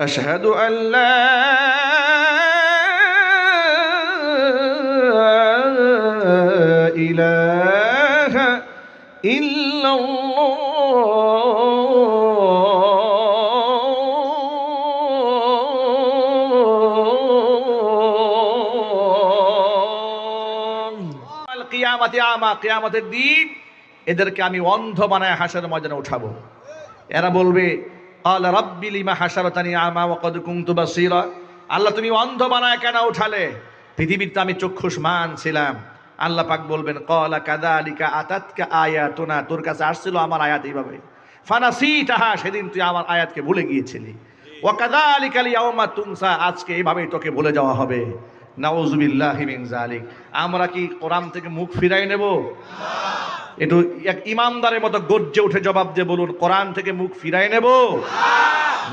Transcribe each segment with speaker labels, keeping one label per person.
Speaker 1: أشهد أن لا إله إلا الله কিয়ামতে আমা কিয়ামতের দিন এদেরকে আমি অন্ধ বানায় হাসার ময়দানে উঠাবো এরা বলবে আল্লাহ রব্বি লিমা হাসারতানি আমা ওয়াকাদ কুনতু বাসীরা আল্লাহ, তুমি অন্ধ বানায় কেন উঠালে? পৃথিবীতে আমি চক্ষুষ্মান ছিলাম। আল্লাহ পাক বলবেন, কলা কাদালিকা আতাতকা আয়াতুনা। তোর কাছে আসছিল আমার আয়াত এইভাবে। ফানাসি তাহা সেদিন তুই আমার আয়াতকে ভুলে গিয়েছিলি। ও কাদালিকা লিয়াউমা তুমসা আজকে এইভাবেই তোকে ভুলে যাওয়া হবে। নাউজুবিল্লাহি মিন জালিক আমরা কি কোরআন থেকে মুখ ফিরাই নেব? একটু এক ইমানদারের মতো গর্জে উঠে জবাব দিয়ে বলুন, কোরআন থেকে মুখ ফিরাই নেব?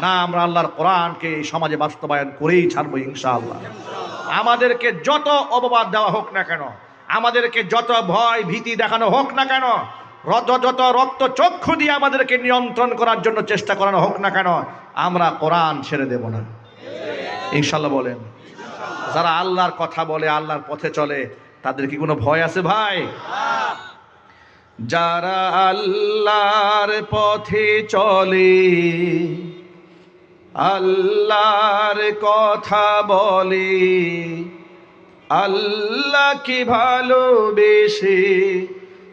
Speaker 1: না, আমরা আল্লাহর কোরআনকে এই সমাজে বাস্তবায়ন করেই ছাড়বো ইনশাআল্লাহ। আমাদেরকে যত অপবাদ দেওয়া হোক না কেন, আমাদেরকে যত ভয় ভীতি দেখানো হোক না কেন যত রক্ত চক্ষু দিয়ে আমাদেরকে নিয়ন্ত্রণ করার জন্য চেষ্টা করানো হোক না কেন, আমরা কোরআন ছেড়ে দেব না। ইনশাল্লাহ বলেন, যারা আল্লাহর কথা বলে, আল্লাহর পথে চলে, তাদের কি কোনো ভয় আছে ভাই? যারা আল্লাহর পথে চলে, আল্লাহর কথা বলে, আল্লাহকে ভালোবেসে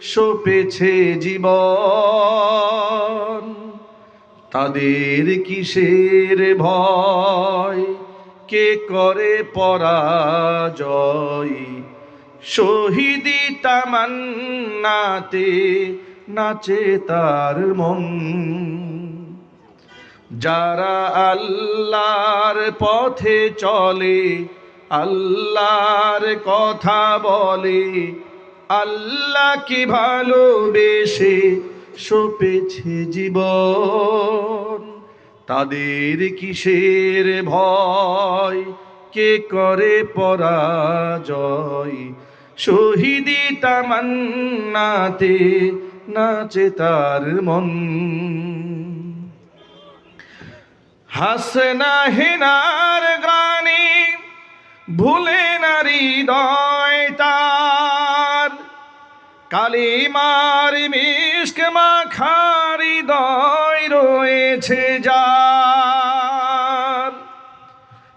Speaker 1: সপেছে জীবন। তাদের কিসের ভয়? কে করে পরাজয়? শহীদি তামান্নাতে নাচে তার মন। যারা আল্লাহর পথে চলে, আল্লাহর কথা বলে, আল্লাহকে ভালোবেসে সপেছে জীবন। তাদের কিসের ভয়, কে করে পরাজয়? শহীদি তামান্নাতে নাচে তার মন। হাসে হাসনা হেনার গ্রাণী ভুলে নারী দয় তার। কালিমার মিষ্ক মাখারি দয় রয়েছে যার।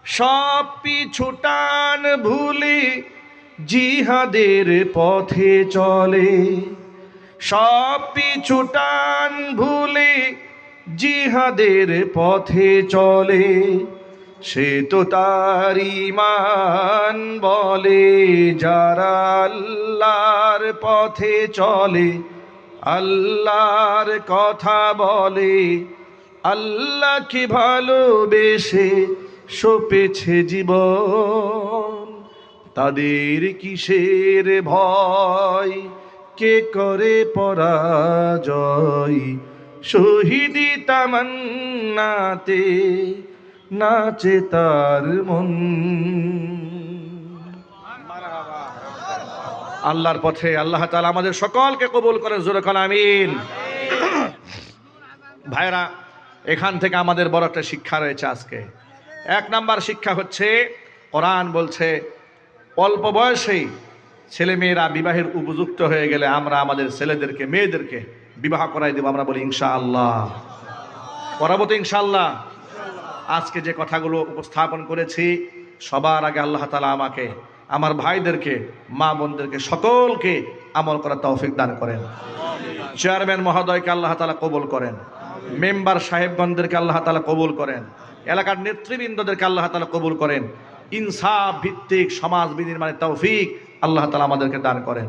Speaker 1: সব পিছুটান ভুলে জিহাদের পথে চলে। সব পিছুটান ভুলে জিহাদের পথে চলে। সে তো তার ইমান বলে, যারা আল্লাহর পথে চলে, আল্লাহর কথা বলে। আল্লাহকে ভালোবেসে সপেছে জীবন। তাদের কিসের ভয়? কে করে পরাজয়? শহীদি তামান্নাতে নাচে তার মন। আল্লাহর পথে আল্লাহ তালা আমাদের সকলকে কবুল করে জোরে কল আমিন। ভাইরা, এখান থেকে আমাদের বড় একটা শিক্ষা রয়েছে আজকে। এক নাম্বার শিক্ষা হচ্ছে, কোরআন বলছে অল্প বয়সেই ছেলে মেয়েরা বিবাহের উপযুক্ত হয়ে গেলে আমরা আমাদের ছেলেদেরকে, মেয়েদেরকে বিবাহ করাই দেবো। আমরা বলি ইনশা আল্লাহ করাবো তো ইনশাআল্লাহ, আজকে যে কথাগুলো উপস্থাপন করেছি, সবার আগে আল্লাহ তালা আমাকে, আমার ভাইদেরকে, মা বোনদেরকে সকলকে আমল করার তৌফিক দান করেন। চেয়ারম্যান মহোদয়কে আল্লাহ তালা কবুল করেন। মেম্বার সাহেবগণদেরকে আল্লাহ তালা কবুল করেন। এলাকার নেতৃবৃন্দদেরকে আল্লাহ তালা কবুল করেন। ইনসাফ ভিত্তিক সমাজ বিনির্মাণের তৌফিক আল্লাহ তালা আমাদেরকে দান করেন।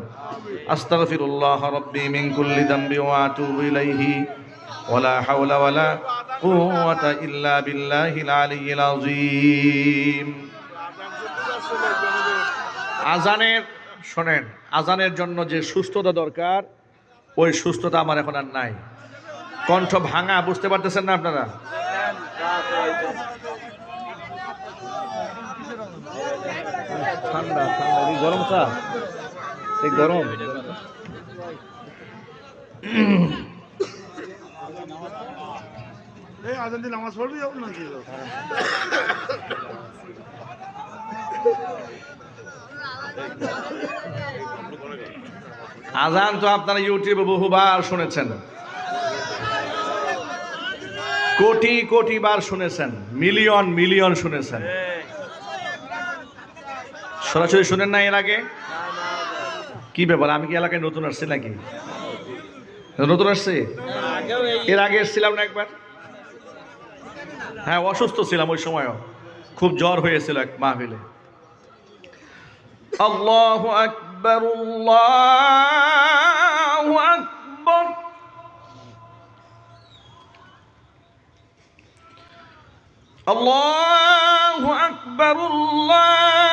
Speaker 1: আস্তাগফিরুল্লাহ রব্বি মিন কুল্লি দাম্বি ওয়া আতুবু ইলাইহি। ওয়ালা হাওলা ওয়ালা কুওয়াতা ইল্লা বিল্লাহিল আলিয়্যিল আযীম। আজানের, শোনেন, আজানের জন্য যে সুস্থতা দরকার, ওই সুস্থতা আমার এখন আর নাই। কণ্ঠ ভাঙা, বুঝতে পারতেছেন না আপনারা? ঠান্ডা ঠান্ডা। এই গরম চা? এই গরম।
Speaker 2: এই আজান দিয়ে নামাজ পড়বি যাব নাকি?
Speaker 1: আজান তো আপনারা ইউটিউবে বহুবার শুনেছেন। কোটি কোটি বার শুনেছেন। মিলিয়ন মিলিয়ন শুনেছেন। সরাসরি শুনেন না এর আগে? কি ব্যাপার, আমি কি এলাকায় নতুন আসছি নাকি? নতুন আসছি? এর আগে এসেছিলাম না একবার? হ্যাঁ অসুস্থ ছিলাম ওই সময়ও। খুব জ্বর হয়েছিল এক মাহফিলে। আল্লাহ আকবর আল্লাহ আকবর। আল্লাহ আকবর, আল্লাহ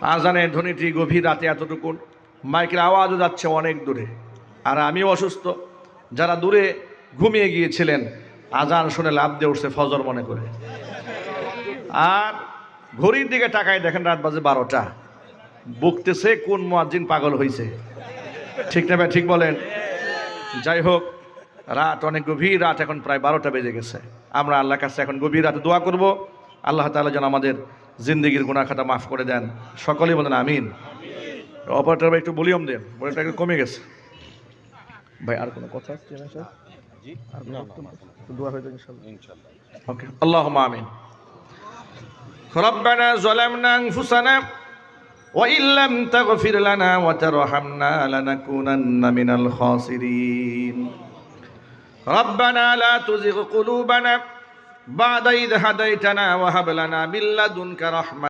Speaker 1: আজানের ধ্বনিটি গভীর রাতে এতটুকুন। মাইকের আওয়াজও যাচ্ছে অনেক দূরে। আর আমিও অসুস্থ। যারা দূরে ঘুমিয়ে গিয়েছিলেন, আজান শুনে লাভ দিয়ে উঠছে ফজর মনে করে। আর ঘড়ির দিকে টাকায় দেখেন রাত বাজে বারোটা। বকতেছে কোন মুয়াজ্জিন পাগল হয়েছে ঠিক না ভাই, ঠিক বলেন? যাই হোক, রাত অনেক গভীর, রাত এখন প্রায় বারোটা বেজে গেছে। আমরা আল্লাহর কাছে এখন গভীর রাতে দোয়া করব। আল্লাহ তাআলা যেন আমাদের জিন্দগির গুণাখাতা মাফ করে দেন সকলেই বলেন আমিন অপারেটর ভাই একটু বলিয়ম দেন বলিয়মটা একটু কমে গেছে ভাই আর কোনো কথা আছে না স্যার আর কোনো বক্তব্য? একটু দোয়া হয়ে যাবে ইনশাআল্লাহ ওকে আল্লাহুম্মা আমিন ربنا ظلمنا أنفسنا وإن لم تغفر لنا وترحمنا لنكونن من الخاسرين ربنا لا تزغ قلوبنا বাদাইদ হাদাইতানা ওয়া হাবলানা মিল্লাদুনকা রাহমা